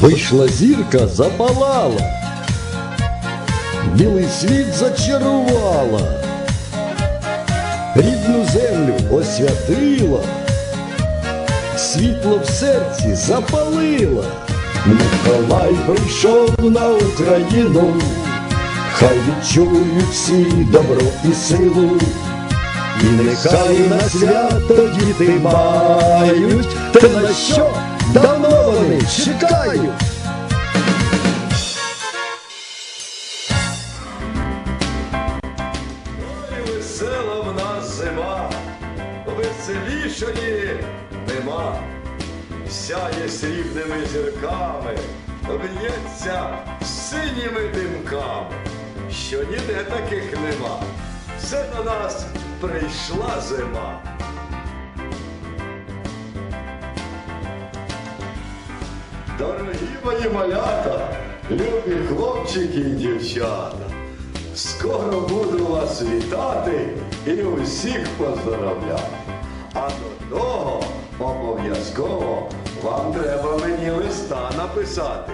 Вийшла зірка, запалала, білий світ зачарувала, рідну землю освятила, світло в серці запалила. Миколай прийшов на Україну, хай відчують всі добро і силу. І нехай на свято діти мають, те на що давно чекають. Ой, весела в нас зима, веселішої нема. Сяє срібними зірками, б'ється синіми димками, що ніде таких нема. Все на нас прийшла зима. Дорогі мої малята, любі хлопчики і дівчата, скоро буду вас вітати і усіх поздоровляти. А до того обов'язково вам треба мені листа написати.